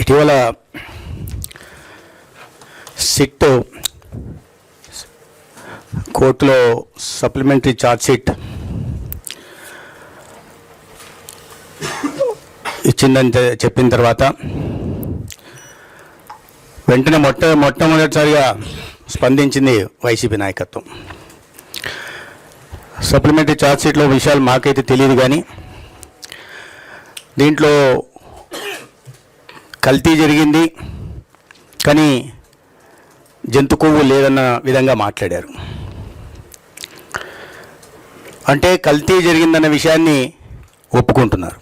ఇటీవల సిట్ కోర్టులో supplementary chargesheet ఇచ్చిందని చెప్పిన తర్వాత వెంటనే మొట్ట మొట్టమొదటిసారిగా స్పందించింది వైసీపీ నాయకత్వం. సప్లిమెంటరీ ఛార్జ్షీట్లో విషయాలు మాకైతే తెలియదు కానీ దీంట్లో కల్తీ జరిగింది. కానీ జంతు కొవ్వు లేదన్న విధంగా మాట్లాడారు. అంటే కల్తీ జరిగిందన్న విషయాన్ని ఒప్పుకుంటున్నారు.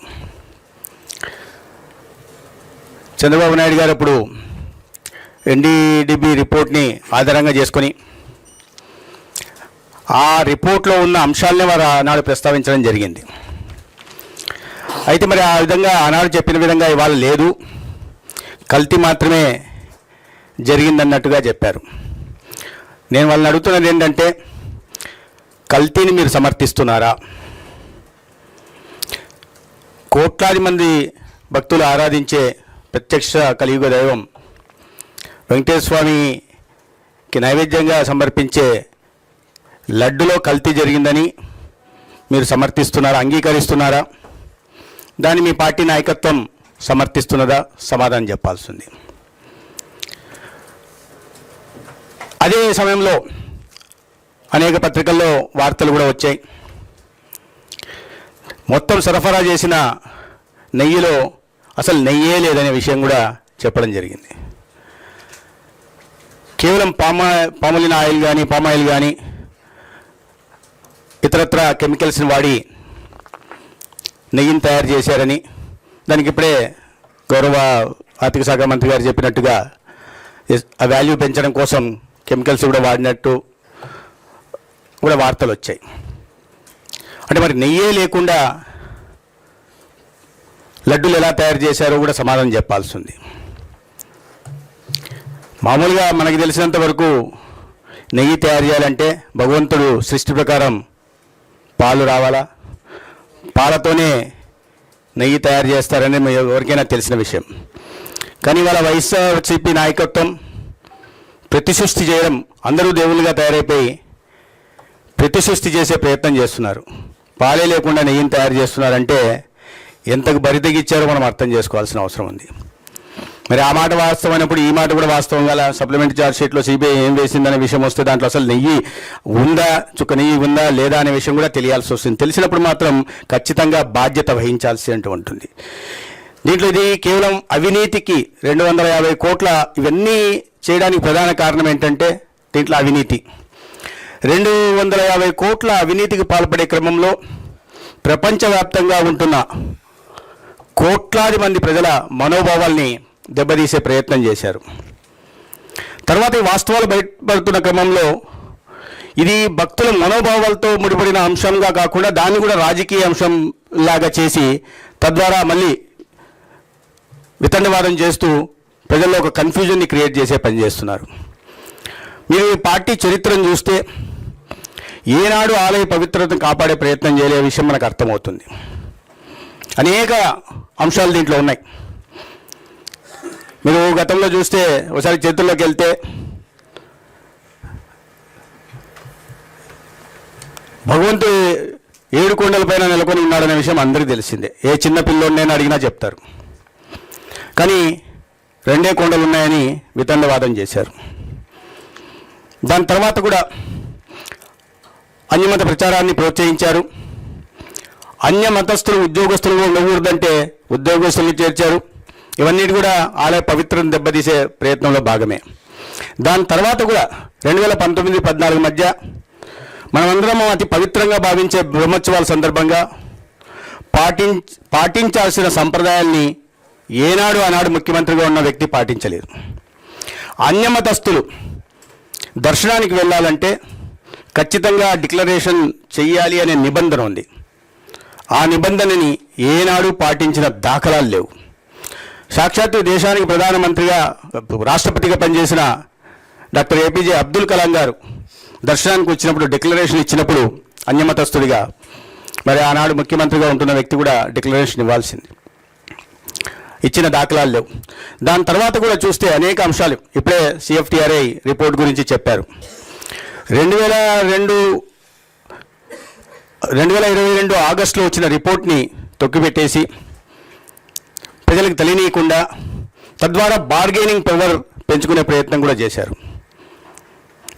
చంద్రబాబు నాయుడు గారు అప్పుడు ఎన్డీడిబి రిపోర్ట్ని ఆధారంగా చేసుకొని ఆ రిపోర్ట్లో ఉన్న అంశాలని వారు ఆనాడు ప్రస్తావించడం జరిగింది. అయితే మరి ఆ విధంగా ఆనాడు చెప్పిన విధంగా ఇవాళ లేదు. కల్తీ మాత్రమే జరిగిందన్నట్టుగా చెప్పారు. నేను వాళ్ళని అడుగుతున్నది ఏంటంటే కల్తీని మీరు సమర్థిస్తున్నారా? కోట్లాది మంది భక్తులు ఆరాధించే ప్రత్యక్ష కలియుగ దైవం వెంకటేశ్వర స్వామికి నైవేద్యంగా సమర్పించే లడ్డులో కల్తీ జరిగిందని మీరు సమర్థిస్తున్నారా అంగీకరిస్తున్నారా? దాన్ని మీ పార్టీ నాయకత్వం సమర్థిస్తున్నదా? సమాధానం చెప్పాల్సింది. అదే సమయంలో అనేక పత్రికల్లో వార్తలు కూడా వచ్చాయి. మొత్తం సరఫరా చేసిన నెయ్యిలో అసలు నెయ్యే లేదనే విషయం కూడా చెప్పడం జరిగింది. కేవలం పామా పామలిన ఆయిల్ కానీ పామాయిల్ కానీ ఇతరత్ర కెమికల్స్ని వాడి నెయ్యిని తయారు చేశారని దానికి ఇప్పుడే గౌరవ ఆర్థిక శాఖ మంత్రి గారు చెప్పినట్టుగా ఆ వాల్యూ పెంచడం కోసం కెమికల్స్ కూడా వాడినట్టు కూడా వార్తలు వచ్చాయి. అంటే మరి నెయ్యే లేకుండా లడ్డూలు ఎలా తయారు చేశారో కూడా సమాధానం చెప్పాల్సి ఉంది మామూలుగా మనకి తెలిసినంత వరకు నెయ్యి తయారు చేయాలంటే భగవంతుడు సృష్టి ప్రకారం పాలు రావాలా? పాలతోనే నెయ్యి తయారు చేస్తారని మీ ఎవరికైనా తెలిసిన విషయం. కానీ వాళ్ళ వైఎస్ఆర్సీపీ నాయకత్వం ప్రతిసృష్టి చేయడం అందరూ దేవుళ్ళుగా తయారైపోయి ప్రతిసృష్టి చేసే ప్రయత్నం చేస్తున్నారు. పాలే లేకుండా నెయ్యిని తయారు చేస్తున్నారంటే ఎంతకు బరి తెగిచ్చారో మనం అర్థం చేసుకోవాల్సిన అవసరం ఉంది. మరి ఆ మాట వాస్తవమైనప్పుడు ఈ మాట కూడా వాస్తవం గల సప్లిమెంట్ ఛార్జ్ షీట్లో సిబిఐ ఏం వేసిందనే విషయం వస్తే దాంట్లో అసలు నెయ్యి ఉందా చుక్క నెయ్యి ఉందా లేదా అనే విషయం కూడా తెలియాల్సి వస్తుంది. తెలిసినప్పుడు మాత్రం ఖచ్చితంగా బాధ్యత వహించాల్సి అంటూ ఉంటుంది. దీంట్లో ఇది కేవలం అవినీతికి రెండు వందల యాభై కోట్ల ఇవన్నీ చేయడానికి ప్రధాన కారణం ఏంటంటే దీంట్లో అవినీతి. రెండు వందల యాభై కోట్ల అవినీతికి పాల్పడే క్రమంలో ప్రపంచవ్యాప్తంగా ఉంటున్న కోట్లాది మంది ప్రజల మనోభావాల్ని దెబ్బతీసే ప్రయత్నం చేశారు. తర్వాత ఈ వాస్తవాలు బయటపడుతున్న క్రమంలో ఇది భక్తుల మనోభావాలతో ముడిపడిన అంశంగా కాకుండా దాన్ని కూడా రాజకీయ అంశం లాగా చేసి తద్వారా మళ్ళీ వితండవాదం చేస్తూ ప్రజల్లో ఒక కన్ఫ్యూజన్ని క్రియేట్ చేసే పని చేస్తున్నారు. మీరు ఈ పార్టీ చరిత్రను చూస్తే ఏనాడు ఆలయ పవిత్రతను కాపాడే ప్రయత్నం చేయలే విషయం మనకు అర్థమవుతుంది. అనేక అంశాలు దీంట్లో ఉన్నాయి. మీరు గతంలో చూస్తే ఒకసారి చేతుల్లోకి వెళ్తే. భగవంతుడు ఏడు కొండలపైన నెలకొని ఉన్నాడనే విషయం అందరికీ తెలిసిందే. ఏ చిన్న పిల్లోడినైనా అడిగినా చెప్తారు. కానీ రెండే కొండలు ఉన్నాయని వితండవాదం చేశారు. దాని తర్వాత కూడా అన్యమత ప్రచారాన్ని ప్రోత్సహించారు. అన్య మతస్థులు ఉద్యోగస్తులు ఉండకూడదంటే ఉద్యోగస్తుల్ని చేర్చారు. ఇవన్నీ కూడా ఆలయ పవిత్రను దెబ్బతీసే ప్రయత్నంలో భాగమే. దాని తర్వాత కూడా రెండు వేల పంతొమ్మిది పద్నాలుగు మధ్య మనమందరం అతి పవిత్రంగా భావించే బ్రహ్మోత్సవాల సందర్భంగా పాటిం పాటించాల్సిన సంప్రదాయాల్ని ఏనాడు ఆనాడు ముఖ్యమంత్రిగా ఉన్న వ్యక్తి పాటించలేదు. అన్యమతస్థులు దర్శనానికి వెళ్ళాలంటే ఖచ్చితంగా డిక్లరేషన్ చెయ్యాలి అనే నిబంధన ఉంది. ఆ నిబంధనని ఏనాడు పాటించిన దాఖలాలు లేవు. సాక్షాత్తు దేశానికి ప్రధానమంత్రిగా రాష్ట్రపతిగా పనిచేసిన డాక్టర్ ఏపీజే అబ్దుల్ కలాం గారు దర్శనానికి వచ్చినప్పుడు డిక్లరేషన్ ఇచ్చినప్పుడు అన్యమతస్తుడిగా మరి ఆనాడు ముఖ్యమంత్రిగా ఉంటున్న వ్యక్తి కూడా డిక్లరేషన్ ఇవ్వాల్సింది. ఇచ్చిన దాఖలాలు లేవు. దాని తర్వాత కూడా చూస్తే అనేక అంశాలు. ఇప్పుడే సిఎఫ్టీఆర్ఐ రిపోర్ట్ గురించి చెప్పారు. రెండు వేల రెండు రెండు వేల ఇరవై రెండు ఆగస్టులో వచ్చిన రిపోర్ట్ని తొక్కిపెట్టేసి ప్రజలకు తెలియనీయకుండా తద్వారా బార్గెనింగ్ పవర్ పెంచుకునే ప్రయత్నం కూడా చేశారు.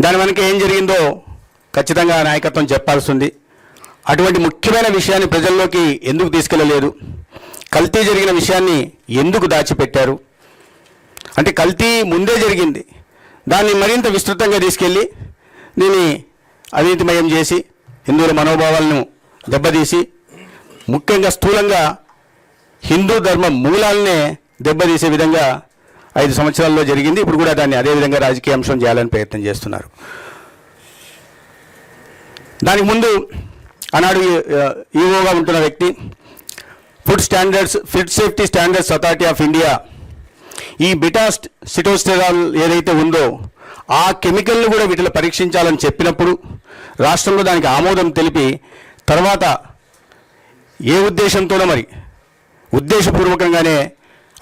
దాని వెనక ఏం జరిగిందో ఖచ్చితంగా నాయకత్వం చెప్పాల్సి ఉంది అటువంటి ముఖ్యమైన విషయాన్ని ప్రజల్లోకి ఎందుకు తీసుకెళ్ళలేదు కల్తీ జరిగిన విషయాన్ని ఎందుకు దాచిపెట్టారు? అంటే కల్తీ ముందే జరిగింది. దాన్ని మరింత విస్తృతంగా తీసుకెళ్ళి దీన్ని అవినీతిమయం చేసి హిందువుల మనోభావాలను దెబ్బతీసి ముఖ్యంగా స్థూలంగా హిందూ ధర్మ మూలాలనే దెబ్బతీసే విధంగా ఐదు సంవత్సరాల్లో జరిగింది. ఇప్పుడు కూడా దాన్ని అదే విధంగా రాజకీయ అంశం చేయాలని ప్రయత్నం చేస్తున్నారు. దానికి ముందు ఆనాడు ఈఓగా ఉంటున్న వ్యక్తి food standards food safety standards authority of India ఈ బిటాస్ట్ సిటోస్టెరాల్ ఏదైతే ఉందో ఆ కెమికల్ను కూడా వీటిలో పరీక్షించాలని చెప్పినప్పుడు రాష్ట్రంలో దానికి ఆమోదం తెలిపి తర్వాత ఏ ఉద్దేశంతోనో మరి ఉద్దేశపూర్వకంగానే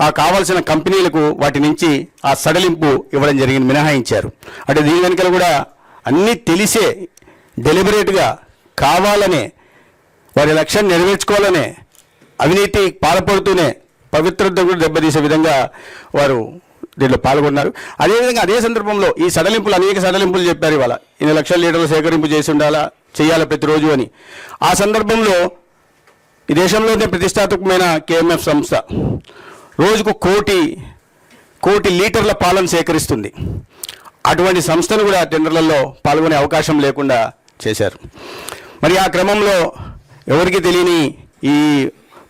ఆ కావాల్సిన కంపెనీలకు వాటి నుంచి ఆ సడలింపు ఇవ్వడం జరిగింది మినహాయించారు. అంటే దీని వెనుకలు కూడా అన్నీ తెలిసే డెలిబరేట్గా కావాలనే వారి లక్ష్యాన్ని నెరవేర్చుకోవాలనే అవినీతి పాల్పడుతూనే పవిత్రత కూడా దెబ్బతీసే విధంగా వారు దీంట్లో పాల్గొన్నారు. అదేవిధంగా అదే సందర్భంలో ఈ సడలింపులు అనేక సడలింపులు చెప్పారు ఇవాళ. ఇన్ని లక్షల లీటర్లు సేకరింపు చేసి ఉండాలా చేయాలా ప్రతిరోజు అని. ఆ సందర్భంలో ఈ దేశంలోనే ప్రతిష్టాత్మకమైన కేఎంఎఫ్ సంస్థ రోజుకు కోటి కోటి లీటర్ల పాలను సేకరిస్తుంది. అటువంటి సంస్థను కూడా టెండర్లలో పాల్గొనే అవకాశం లేకుండా చేశారు. మరి ఆ క్రమంలో ఎవరికి తెలియని ఈ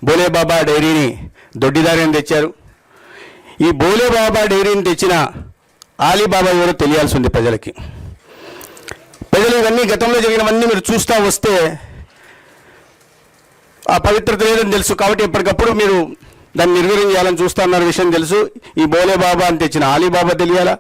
బోలేబాబా డైరీని దొడ్డిదారిని తెచ్చారు. ఈ బోలేబాబా డైరీని తెచ్చిన ఆలీబాబా ఎవరో తెలియాల్సి ఉంది ప్రజలకి. ప్రజలు ఇవన్నీ గతంలో జరిగినవన్నీ మీరు చూస్తూ వస్తే ఆ పవిత్రత లేదని తెలుసు. కాబట్టి ఎప్పటికప్పుడు మీరు దాన్ని నిర్వీర్యం చేయాలని చూస్తున్నారు విషయం తెలుసు. ఈ బోలే బాబా అని తెచ్చిన ఆలీబాబా తెలియాలా?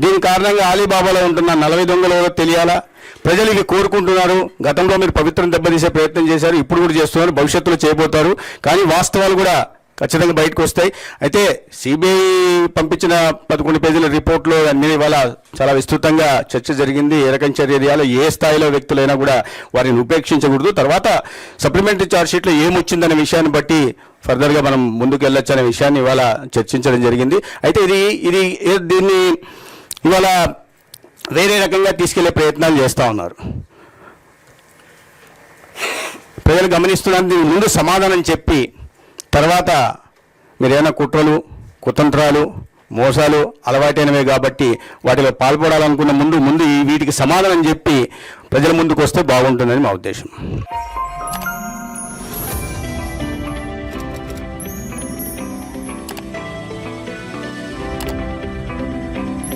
దీని కారణంగా ఆలీబాబాలో ఉంటున్న నలభై దొంగలు తెలియాలా? ప్రజలు ఇవి కోరుకుంటున్నారు. గతంలో మీరు పవిత్రం దెబ్బతీసే ప్రయత్నం చేశారు. ఇప్పుడు కూడా చేస్తున్నారు. భవిష్యత్తులో చేయబోతారు. కానీ వాస్తవాలు కూడా ఖచ్చితంగా బయటకు వస్తాయి. అయితే సిబిఐ పంపించిన పదకొండు పేజీల రిపోర్ట్లో అన్ని ఇవాళ చాలా విస్తృతంగా చర్చ జరిగింది. ఏ రకం చర్య ఏ స్థాయిలో వ్యక్తులైనా కూడా వారిని ఉపేక్షించకూడదు. తర్వాత సప్లిమెంటరీ ఛార్జ్షీట్లో ఏమొచ్చిందనే విషయాన్ని బట్టి ఫర్దర్గా మనం ముందుకు వెళ్ళొచ్చు అనే విషయాన్ని ఇవాళ చర్చించడం జరిగింది. అయితే ఇది ఇది దీన్ని ఇవాళ వేరే రకంగా తీసుకెళ్ళే ప్రయత్నాలు చేస్తూ ఉన్నారు. ప్రజలు గమనిస్తున్నందుకు ముందు సమాధానం చెప్పి తర్వాత మీరేమైనా కుట్రలు కుతంత్రాలు మోసాలు అలవాటైనవే కాబట్టి వాటిలో పాల్పడాలనుకున్న ముందు ముందు ఈ వీటికి సమాధానం చెప్పి ప్రజల ముందుకు వస్తే బాగుంటుందని మా ఉద్దేశం.